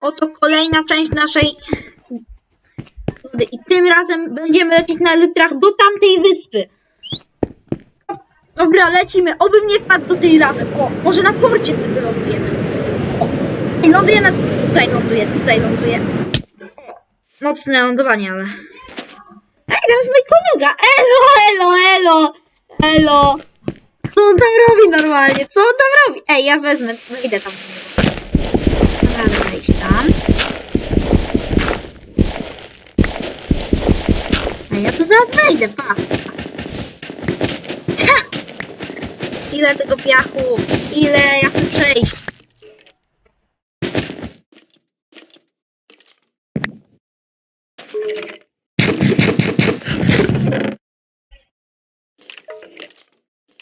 Oto kolejna część naszej. I tym razem będziemy lecieć na litrach do tamtej wyspy. Dobra, lecimy. Obym nie wpadł do tej lawy. O, może na porcie sobie lądujemy. O, ląduję. Tutaj ląduję, tutaj ląduję. O, nocne lądowanie, ale... Ej, tam jest mój kolega. Elo, elo, elo. Elo. Co on tam robi normalnie? Co on tam robi? Ej, ja wezmę, wejdę tam. Wejść tam. Ej, ja tu zaraz wejdę, pa. Ile tego piachu? Ile ja chcę przejść?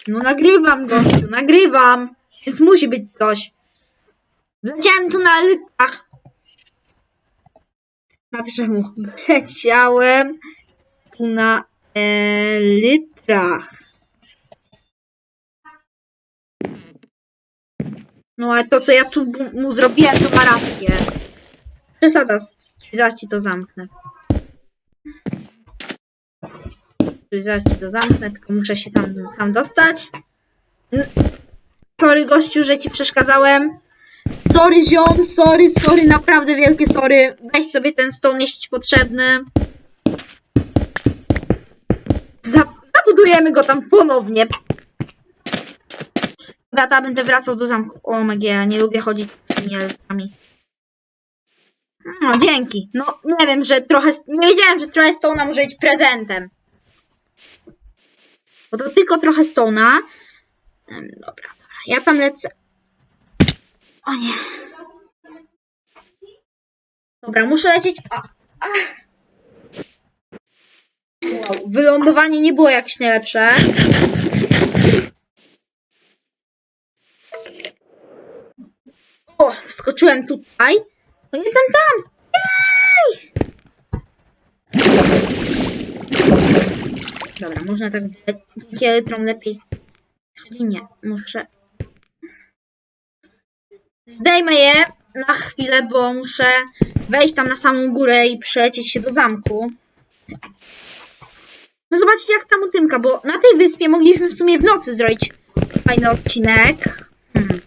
No nagrywam, gościu, nagrywam. Więc musi być coś. Leciałem tu na litrach. Napiszę mu. Leciałem tu na e, litrach. No ale to, co ja tu mu- zrobiłem, to ma rację. Przesada, zaraz ci to zamknę. Zaraz ci to zamknę, tylko muszę się tam, tam dostać. Sorry gościu, że ci przeszkadzałem. Sorry ziom, sorry, sorry, naprawdę wielkie sorry. Weź sobie ten stone, jeśli ci potrzebny. Za- Zabudujemy go tam ponownie. Beata, będę wracał do zamku. O MG, ja nie lubię chodzić z tymi elfami. No, dzięki. No, nie wiem, że trochę... Nie wiedziałem, że trochę stona może być prezentem. Bo to tylko trochę stona. Dobra, dobra. Ja tam lecę. O nie. Dobra, muszę lecieć. A, a. Wow, wylądowanie nie było jakieś najlepsze. O, wskoczyłem tutaj. No jestem tam. Jej! Dobra, można tak wielkie litrą lepiej. Czyli nie, muszę. Zdejmę je na chwilę, bo muszę wejść tam na samą górę i przelecieć się do zamku. No zobaczcie jak tam utymka, bo na tej wyspie mogliśmy w sumie w nocy zrobić fajny odcinek. Hmm.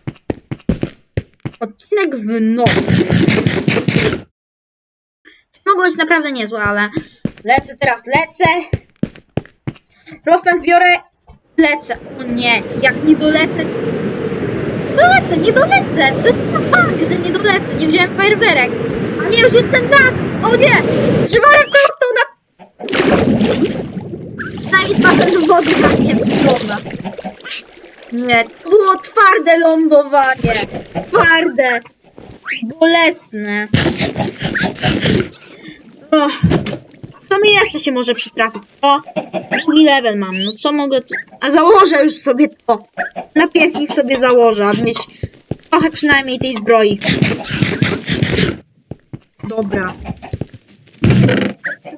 Odcinek w nocy. Mogło być naprawdę niezłe, ale lecę teraz, lecę. Rozpęd biorę, lecę. O nie, jak nie dolecę. Dolecę, nie dolecę. To jest bank, że nie dolecę. Nie wziąłem fajerwerek. Nie, już jestem nad. O nie, Żywarek dostał na Daj basen wody na mnie w stronę. Nie, to było twarde lądowanie. Twarde. Bolesne. O, co mi jeszcze się może przytrafić? O, drugi level mam. No co mogę tu... A założę już sobie to. Na pieśnik sobie założę, aby mieć trochę przynajmniej tej zbroi. Dobra.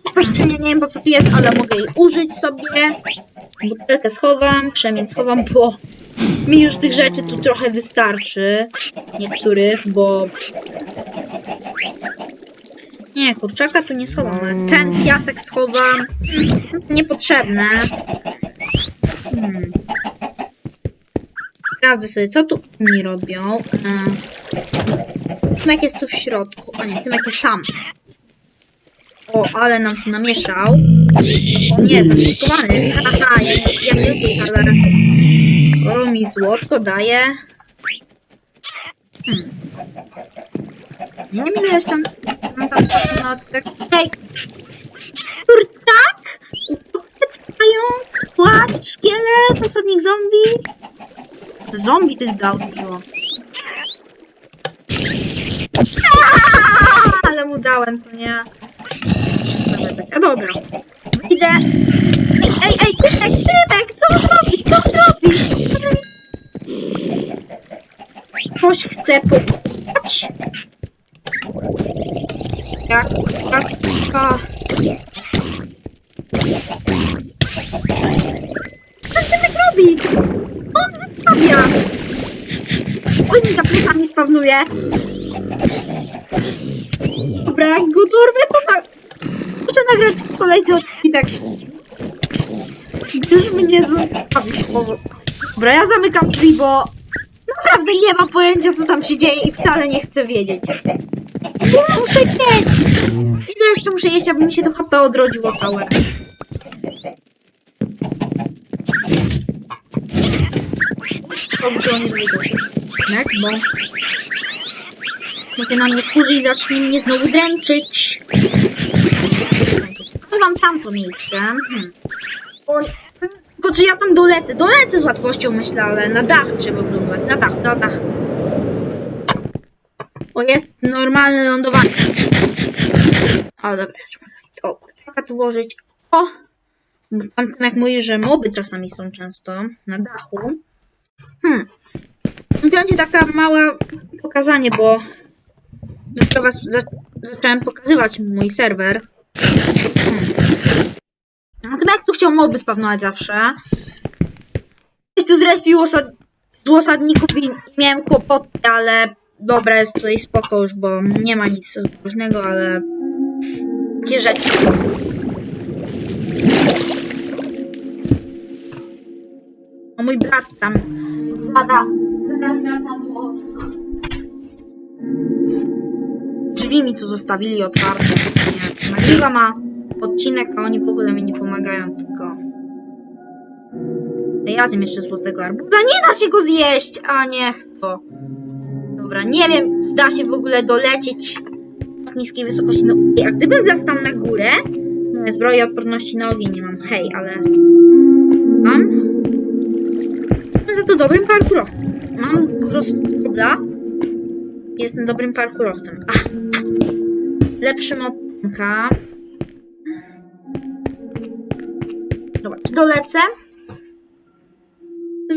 Skrzynię, nie wiem po co tu jest, ale mogę jej użyć sobie. Butelkę schowam, przemień schowam, bo mi już tych rzeczy tu trochę wystarczy. Niektórych, bo... Nie, kurczaka tu nie schowam, ten piasek schowam. Niepotrzebne. Hmm. Sprawdzę sobie, co tu oni robią. E... Tymek jest tu w środku. O nie, Tymek jest tam. O, ale nam tu namieszał. O nie, zaskakowany. Haha, ja, ja lubię, ale... O, mi złotko daje. Hmm. Nie wiem, ile jeszcze. Mam tam czasu na tak... Ej! Kurczak! Kupiec, pająk, płacz, szkielet, osadnik zombie. Zombie tych dał dużo. Ale mu dałem, to nie... A dobra. Idę. Ej, ej, ej, Tymek, Tymek, co on robi? Co on robi? Ktoś chce popłać? Jak, jak, a. Co Tymek robi? On spawnuje. Dobra, jak go dorwę, to tak. Muszę nagrać kolejny odcinek. Już mnie zostawisz, bo... Dobra, ja zamykam drzwi, bo naprawdę nie mam pojęcia, co tam się dzieje i wcale nie chcę wiedzieć. Muszę jeść! Ile jeszcze muszę jeść, aby mi się to HP odrodziło całe? Dobrze, nie. Jak, bo... Może na mnie kurzy i zacznie mnie znowu dręczyć. To wam tamto miejsce. Hmm. O, tylko czy ja tam dolecę? Dolecę z łatwością myślę, ale na dach trzeba wylądować. Na dach, na dach. O, jest normalne lądowanie. O, dobra, trzeba o, kurczaka tu włożyć. O! Bo tam jak mówisz, że moby czasami są często na dachu. Hmm. Będzie taka mała pokazanie, bo dopiero was za, zacząłem pokazywać mój serwer. Hmm. No jak tu chciał moby spawnować zawsze. Ktoś tu zrespił osad z osadników i miałem kłopoty, ale dobra, jest tutaj spoko już, bo nie ma nic groźnego, ale takie rzeczy. O mój brat tam pada. Zaraz wracam po... Drzwi mi tu zostawili otwarte. Nie. Ma odcinek, a oni w ogóle mi nie pomagają, tylko... Ja zjem jeszcze złotego arbuza. Nie da się go zjeść! A niech to. Dobra, nie wiem, da się w ogóle dolecieć z niskiej wysokości. No, jak gdybym wlazł tam na górę, no, zbroi odporności na ogień nie mam. Hej, ale... Mam? Jestem za to dobrym parkurowcem. Mam po prostu kobla. Jestem dobrym parkurowcem. Ach, lepszym od Tomka. Dobra, dolecę?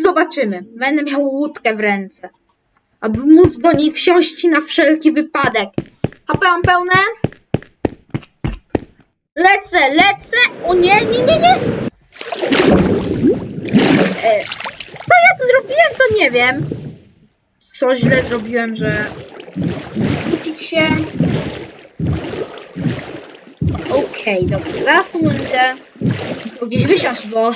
Zobaczymy. Będę miał łódkę w ręce. Aby móc do niej wsiąść na wszelki wypadek. HP mam pełne? Lecę, lecę! O nie, nie, nie, nie! E, co ja tu zrobiłem, to nie wiem. Co źle zrobiłem, że... Uczyć się... Okej, dobrze, zaraz tu będę gdzieś wysiąść, bo...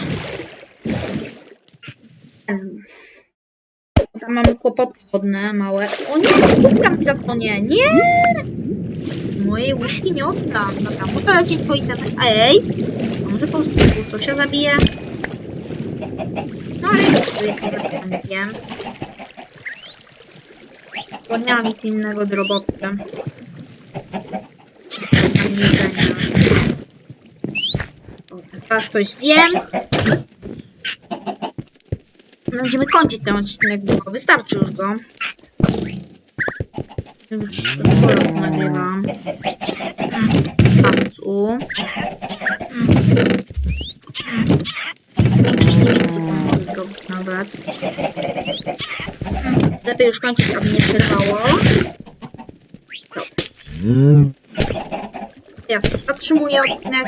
Tam mamy kłopoty wodne, małe. O nie, łódka mi zatonie, nie! Mojej łódki nie oddam. Dobra, muszę lecieć po itemy. Ej! A może po prostu coś zabiję? No ale nie wiem. Bo nie mam nic innego do roboty. Teraz coś zjem. Będziemy kończyć ten odcinek, bo wystarczy już go. Już nagrywam. Pasu. Większość nie wiem, zrobić nawet. Lepiej już kończyć, aby nie przerwało. Ja zatrzymuję odcinek.